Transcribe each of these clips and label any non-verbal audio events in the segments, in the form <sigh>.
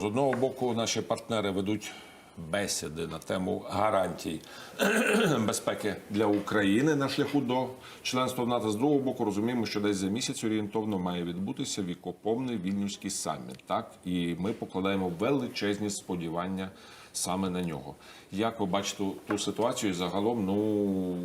З одного боку, наші партнери ведуть бесіди на тему гарантій <clears throat> безпеки для України на шляху до членства в НАТО. З другого боку, розуміємо, що десь за місяць орієнтовно має відбутися вікоповний вільнюський саміт. Так і ми покладаємо величезні сподівання саме на нього. Як ви бачите ту ситуацію? І загалом, ну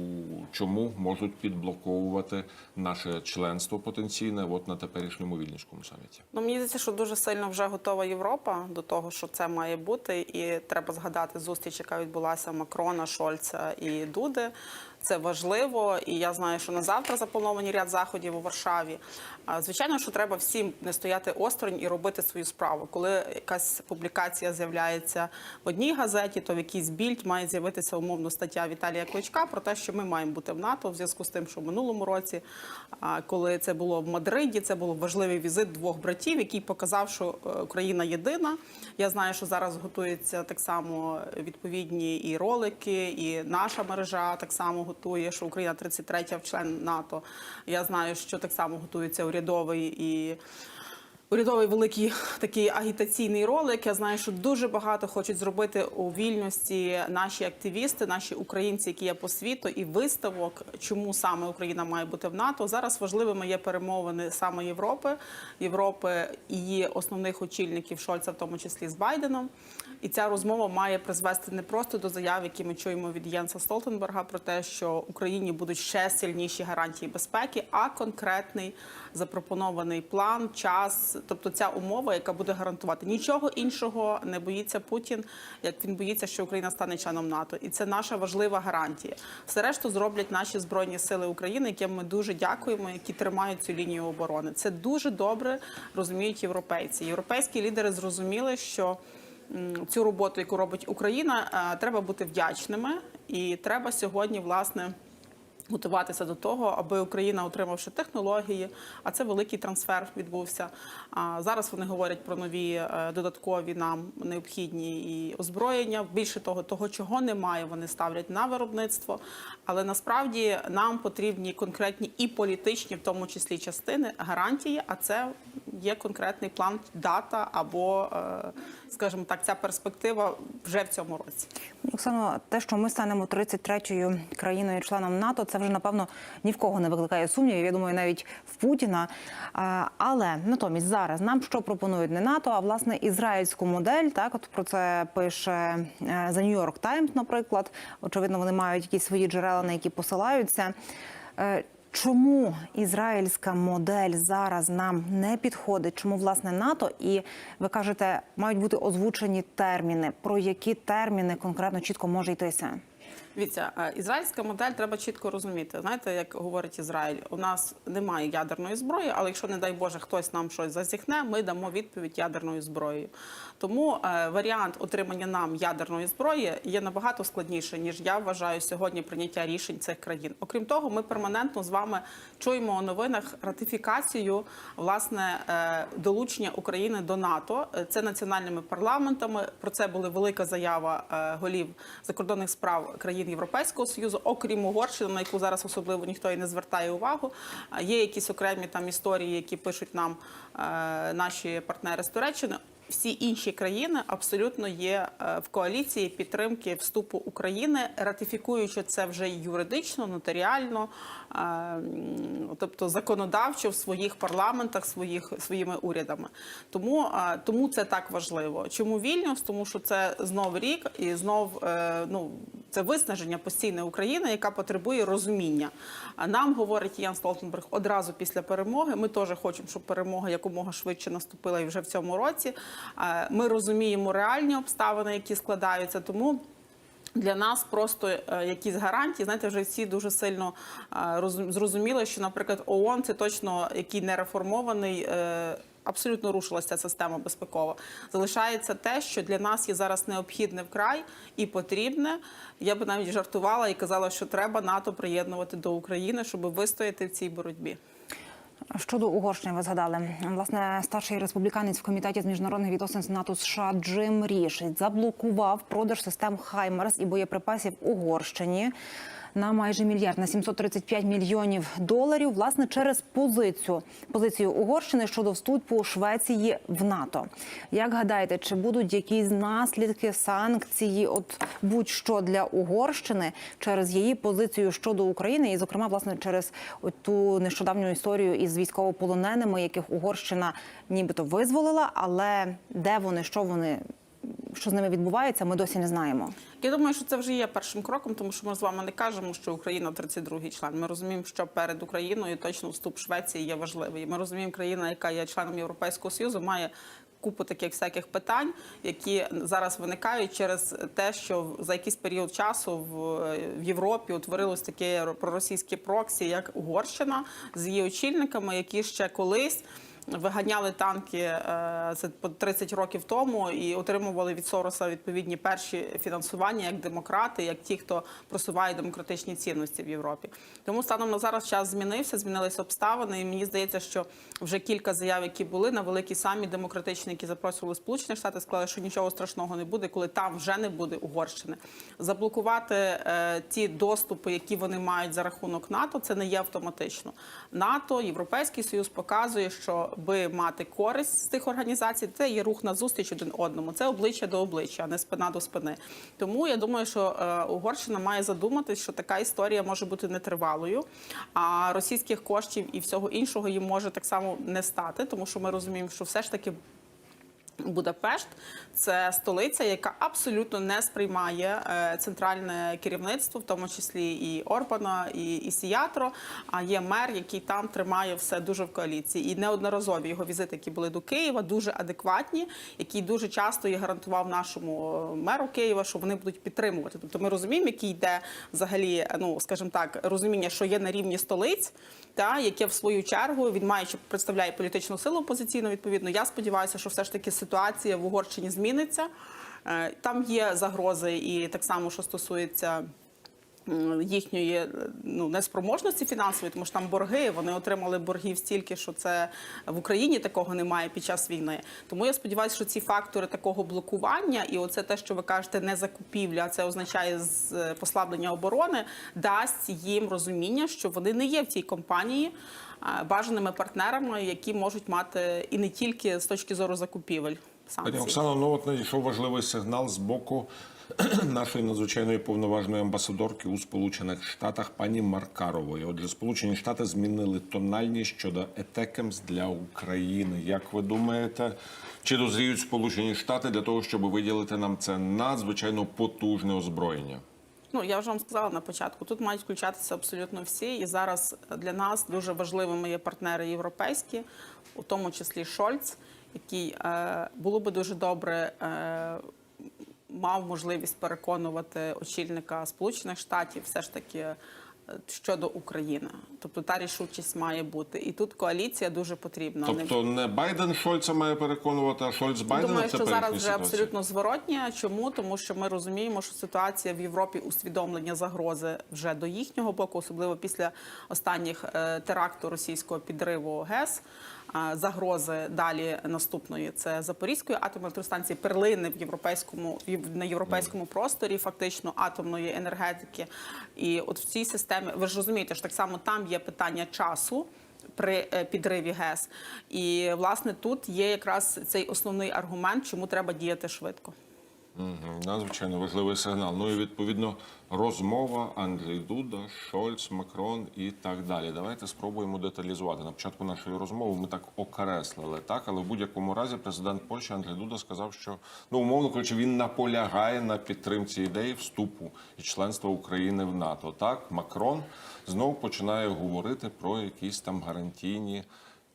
чому можуть підблоковувати наше членство потенційне от на теперішньому вільнюському саміті? Ну, мені здається, що дуже сильно вже готова Європа до того, що це має бути, і треба згадати зустріч, яка відбулася Макрона, Шольца і Дуди. Це важливо, і я знаю, що на завтра заплановані ряд заходів у Варшаві. Звичайно, що треба всім не стояти осторонь і робити свою справу. Коли якась публікація з'являється в одній газеті, то в якійсь більд має з'явитися умовно стаття Віталія Кличка про те, що ми маємо бути в НАТО в зв'язку з тим, що в минулому році, коли це було в Мадриді, це був важливий візит двох братів, який показав, що е, Україна єдина. Я знаю, що зараз готуються так само відповідні і ролики, і наша мережа так само готує, що Україна 33-я в член НАТО. Я знаю, що так само готується урядовий і. Урядовий великий такий агітаційний ролик. Я знаю, що дуже багато хочуть зробити у вільності наші активісти, наші українці, які є по світу, і виставок, чому саме Україна має бути в НАТО. Зараз важливими є перемовини саме Європи, Європи і її основних очільників Шольца, в тому числі з Байденом. І ця розмова має призвести не просто до заяв, які ми чуємо від Єнса Столтенберга, про те, що Україні будуть ще сильніші гарантії безпеки, а конкретний запропонований план, час, тобто ця умова, яка буде гарантувати нічого іншого, не боїться Путін, як він боїться, що Україна стане членом НАТО, і це наша важлива гарантія. Все решту зроблять наші збройні сили України, яким ми дуже дякуємо, які тримають цю лінію оборони. Це дуже добре розуміють європейці. Європейські лідери зрозуміли, що цю роботу, яку робить Україна, е, треба бути вдячними, і треба сьогодні власне. Готуватися до того, аби Україна, отримавши технології, а це великий трансфер відбувся. Зараз вони говорять про нові е, додаткові нам необхідні і озброєння. Більше того, того, чого немає, вони ставлять на виробництво. Але насправді нам потрібні конкретні і політичні, в тому числі частини, гарантії. А це є конкретний план, дата або, е, скажімо так, ця перспектива вже в цьому році. Оксано, те, що ми станемо 33-ю країною-членом НАТО, це вже напевно ні в кого не викликає сумнівів. Я думаю, навіть в Путіна. Але натомість зараз нам що пропонують не НАТО, а власне ізраїльську модель. Так, от про це пише е, The New York Times, наприклад. Очевидно, вони мають якісь свої джерела, на які посилаються. Чому ізраїльська модель зараз нам не підходить? Чому власне НАТО? І ви кажете, мають бути озвучені терміни. Про які терміни конкретно чітко може йтися? Дивіться, е, ізраїльська модель треба чітко розуміти. Знаєте, як говорить Ізраїль, у нас немає ядерної зброї, але якщо, не дай Боже, хтось нам щось зазіхне, ми дамо відповідь ядерною зброєю. Тому е, варіант отримання нам ядерної зброї є набагато складніше, ніж я вважаю сьогодні прийняття рішень цих країн. Окрім того, ми перманентно з вами чуємо у новинах ратифікацію власне е, долучення України до НАТО. Е, Це національними парламентами. Про це була велика заява е, голів закордонних справ країн Європейського союзу, окрім Угорщини, на яку зараз особливо ніхто і не звертає увагу. Є якісь окремі там історії, які пишуть нам е, наші партнери з Туреччини. Всі інші країни абсолютно є е, в коаліції підтримки вступу України, ратифікуючи це вже юридично, нотаріально, е, тобто законодавчо в своїх парламентах, своїх своїми урядами. Тому, тому це так важливо. Чому Вільнюс? Тому що це знов рік і знов ну. Це виснаження постійне України, яка потребує розуміння. Нам говорить Ян Столтенберг одразу після перемоги. Ми теж хочемо, щоб перемога якомога швидше наступила і вже в цьому році. Е, Ми розуміємо реальні обставини, які складаються. Тому для нас просто е, якісь гарантії, знаєте, вже всі дуже сильно е, зрозуміли, що, наприклад, ООН це точно який не реформований. Абсолютно рушилася система безпекова. Залишається те, що для нас є зараз необхідне вкрай і потрібне. Я би навіть жартувала і казала, що треба НАТО приєднувати до України, щоб вистояти в цій боротьбі. Щодо Угорщини, ви згадали власне старший республіканець в комітеті з міжнародних відносин з НАТО США Джим Ріш заблокував продаж систем Хаймерс і боєприпасів Угорщині. На майже мільярд на 735 мільйонів доларів. Власне, через позицію позицію Угорщини щодо вступу Швеції в НАТО. Як гадаєте, чи будуть якісь наслідки санкції? От будь-що для Угорщини через її позицію щодо України, і зокрема, власне, через ту нещодавню історію із військовополоненими, яких Угорщина нібито визволила, але де вони, що вони, що з ними відбувається, ми досі не знаємо. Я думаю, що це вже є першим кроком, тому що ми з вами не кажемо, що Україна 32-й член. Ми розуміємо, що перед Україною точно вступ Швеції є важливий. Ми розуміємо, країна, яка є членом Європейського союзу, має купу таких всяких питань, які зараз виникають через те, що за якийсь період часу в, в Європі утворилось таке проросійське проксі, як Угорщина з її очільниками, які ще колись. Виганяли танки це по 30 років тому і отримували від Сороса відповідні перші фінансування як демократи, як ті, хто просуває демократичні цінності в Європі. Тому станом на зараз час змінився, змінилися обставини. І мені здається, що вже кілька заяв, які були на великій самі демократичні, які запрошували Сполучені Штати, сказали, що нічого страшного не буде, коли там вже не буде Угорщини. Заблокувати е, ті доступи, які вони мають за рахунок НАТО, це не є автоматично. НАТО, Європейський Союз показує, що би мати користь з тих організацій, це є рух на зустріч один одному. Це обличчя до обличчя, а не спина до спини. Тому я думаю, що е, Угорщина має задуматись, що така історія може бути нетривалою, а російських коштів і всього іншого їм може так само не стати, тому що ми розуміємо, що все ж таки. Будапешт це столиця, яка абсолютно не сприймає е, центральне керівництво, в тому числі і Орбана, і, і Сіятро. А є мер, який там тримає все дуже в коаліції. І неодноразові його візити, які були до Києва, дуже адекватні, який дуже часто і гарантував нашому е, меру Києва, що вони будуть підтримувати. Тобто ми розуміємо, який йде взагалі, ну скажімо так, розуміння, що є на рівні столиць, та яке в свою чергу він має чи представляє політичну силу опозиційну. Відповідно, я сподіваюся, що все ж таки ситуація в Угорщині зміниться. Е, Там є загрози, і так само, що стосується. Їхньої е, ну неспроможності фінансової, тому що там борги. Вони отримали боргів стільки, що це в Україні такого немає під час війни. Тому я сподіваюся, що ці фактори такого блокування, і оце те, що ви кажете, не закупівля, а це означає е, послаблення оборони, дасть їм розуміння, що вони не є в цій компанії бажаними партнерами, які можуть мати і не тільки з точки зору закупівель Пані санкцій. Оксано, ну от надійшов важливий сигнал з боку <clears throat> нашої надзвичайної повноважної амбасадорки у Сполучених Штатах пані Маркарової. Отже, Сполучені Штати змінили тональність щодо етекемс для України. Як ви думаєте, чи дозріють Сполучені Штати для того, щоб виділити нам це надзвичайно потужне озброєння? Ну я вже вам сказала на початку. Тут мають включатися абсолютно всі, і зараз для нас дуже важливими є партнери європейські, у тому числі Шольц, який е, було би дуже добре. Е, Мав можливість переконувати очільника Сполучених Штатів все ж таки е, щодо України. Тобто та рішучість має бути. І тут коаліція дуже потрібна. Тобто не Байден Шольца має переконувати, а Шольц Байдена Думаю, це що зараз вже абсолютно зворотня. Чому? Тому що ми розуміємо, що ситуація в Європі усвідомлення загрози вже до їхнього боку, особливо після останніх е, теракту російського підриву ГЕС. А Загрози далі наступної це Запорізької атомної електростанції, перлини в європейському на європейському просторі, фактично атомної енергетики. І от в цій системі ви ж розумієте, що так само там є питання часу при е, підриві ГЕС. І власне тут є якраз цей основний аргумент, чому треба діяти швидко. Надзвичайно важливий сигнал. Ну і відповідно розмова Анджей Дуда, Шольц, Макрон і так далі. Давайте спробуємо деталізувати. На початку нашої розмови ми так окреслили, так, але в будь-якому разі президент Польщі Анджей Дуда сказав, що ну умовно кажучи, він наполягає на підтримці ідеї вступу і членства України в НАТО. Так, Макрон знову починає говорити про якісь там гарантійні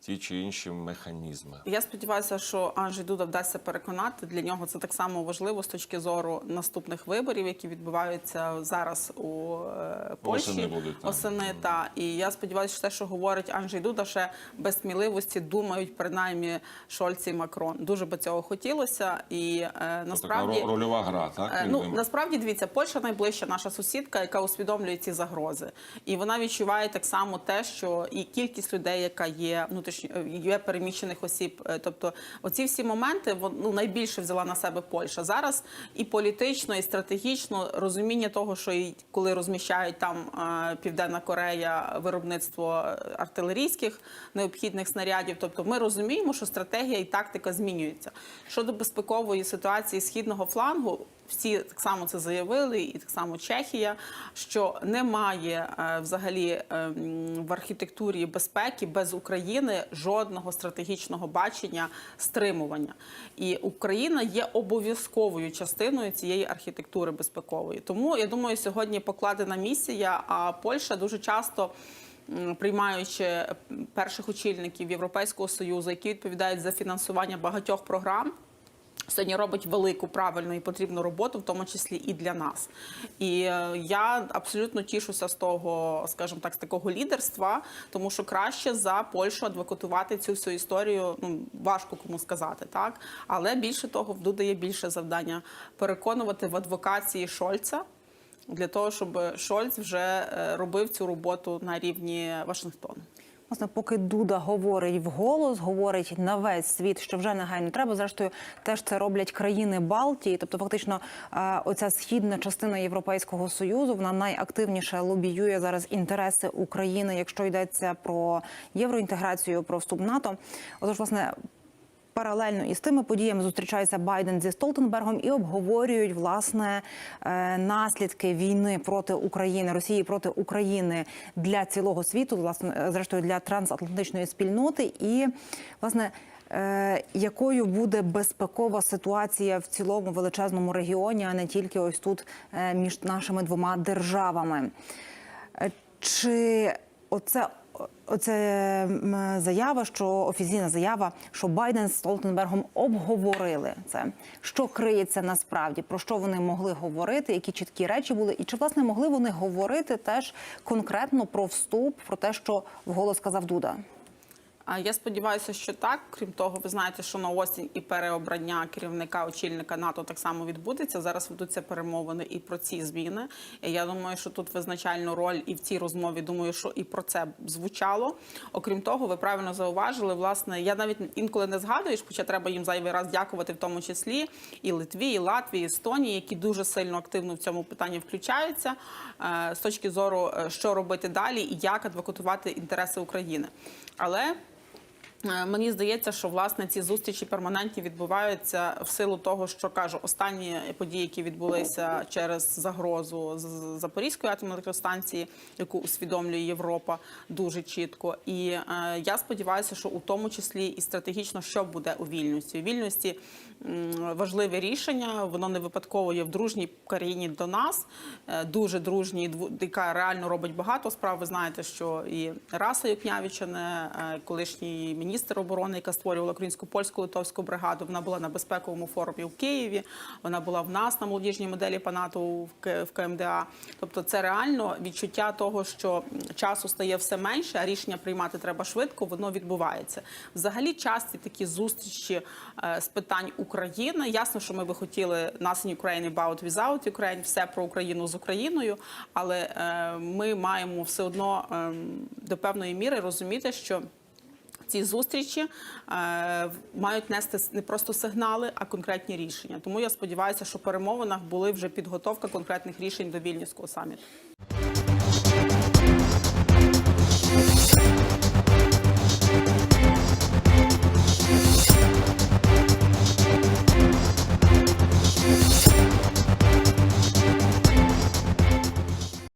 ті чи інші механізми. Я сподіваюся, що Анджей Дуда вдасться переконати. Для нього це так само важливо з точки зору наступних виборів, які відбуваються зараз у е, Польщі. Восени будуть. Осени, та і я сподіваюся, що те, що говорить Анджей Дуда, ще без сміливості думають принаймні Шольц і Макрон. Дуже би цього хотілося, і е, насправді така ро- рольова гра, так? Е, Ну насправді дивіться, Польща найближча наша сусідка, яка усвідомлює ці загрози, і вона відчуває так само те, що і кількість людей, яка є внутрішньо внутрішньо е, є переміщених осіб. Е, Тобто, оці всі моменти ну, найбільше взяла на себе Польща. Зараз і політично, і стратегічно розуміння того, що і коли розміщають там е, Південна Корея виробництво артилерійських необхідних снарядів. Тобто, ми розуміємо, що стратегія і тактика змінюється. Щодо безпекової ситуації східного флангу. Всі так само це заявили, і так само Чехія, що немає е, взагалі е, в архітектурі безпеки без України жодного стратегічного бачення стримування. І Україна є обов'язковою частиною цієї архітектури безпекової. Тому я думаю, сьогодні покладена місія. А Польща дуже часто. Приймаючи перших очільників Європейського союзу, які відповідають за фінансування багатьох програм, сьогодні робить велику правильну і потрібну роботу, в тому числі і для нас. І е, я абсолютно тішуся з того, скажімо так, з такого лідерства, тому що краще за Польщу адвокатувати цю всю історію. Ну важко кому сказати, так але більше того, в Дуди є більше завдання переконувати в адвокації Шольца. Для того щоб Шольц вже е, робив цю роботу на рівні Вашингтону. Власне, поки Дуда говорить вголос, говорить на весь світ, що вже негайно треба. Зрештою, теж це роблять країни Балтії. Тобто, фактично, е, оця східна частина Європейського союзу вона найактивніше лобіює зараз інтереси України, якщо йдеться про євроінтеграцію, про вступ НАТО. Отож, власне. Паралельно із тими подіями зустрічається Байден зі Столтенбергом і обговорюють власне е, наслідки війни проти України, Росії проти України для цілого світу, власне, е, зрештою для трансатлантичної спільноти, і власне. е, Якою буде безпекова ситуація в цілому величезному регіоні, а не тільки ось тут між нашими двома державами? Чи оце оце заява, що офіційна заява, що Байден з Столтенбергом обговорили це, що криється насправді, про що вони могли говорити, які чіткі речі були, і чи власне могли вони говорити теж конкретно про вступ, про те, що вголос сказав Дуда? Я сподіваюся, що так. Крім того, ви знаєте, що на осінь і переобрання керівника очільника НАТО так само відбудеться. Зараз ведуться перемовини і про ці зміни. Я думаю, що тут визначальну роль і в цій розмові думаю, що і про це звучало. Окрім того, ви правильно зауважили. Власне, я навіть інколи не згадую, хоча треба їм зайвий раз дякувати, в тому числі і Литві, і Латвії, і Естонії, які дуже сильно активно в цьому питанні включаються е, з точки зору, е, що робити далі і як адвокатувати інтереси України. Але Мені здається, що власне ці зустрічі перманентні відбуваються в силу того, що кажу, останні події, які відбулися через загрозу з Запорізької атомної електростанції, яку усвідомлює Європа дуже чітко. І е, я сподіваюся, що у тому числі і стратегічно, що буде у вільності. У вільності важливе рішення. Воно не випадково є в дружній країні до нас, е, дуже дружній, яка реально робить багато справ. Ви знаєте, що і Раса Юкнявічене, е, колишній міністр оборони, яка створювала українську польську литовську бригаду. Вона була на безпековому форумі в Києві. Вона була в нас на молодіжній моделі ПАНАТу в КМДА. Тобто, це реально відчуття того, що часу стає все менше, а рішення приймати треба швидко. Воно відбувається. Взагалі, часті такі зустрічі е, з питань України. Ясно, що ми би хотіли «Nothing Ukraine about without Ukraine», все про Україну з Україною, але е, ми маємо все одно ем, до певної міри розуміти, що ці зустрічі е, мають нести не просто сигнали, а конкретні рішення. Тому я сподіваюся, що в перемовинах були вже підготовка конкретних рішень до Вільнюського саміту.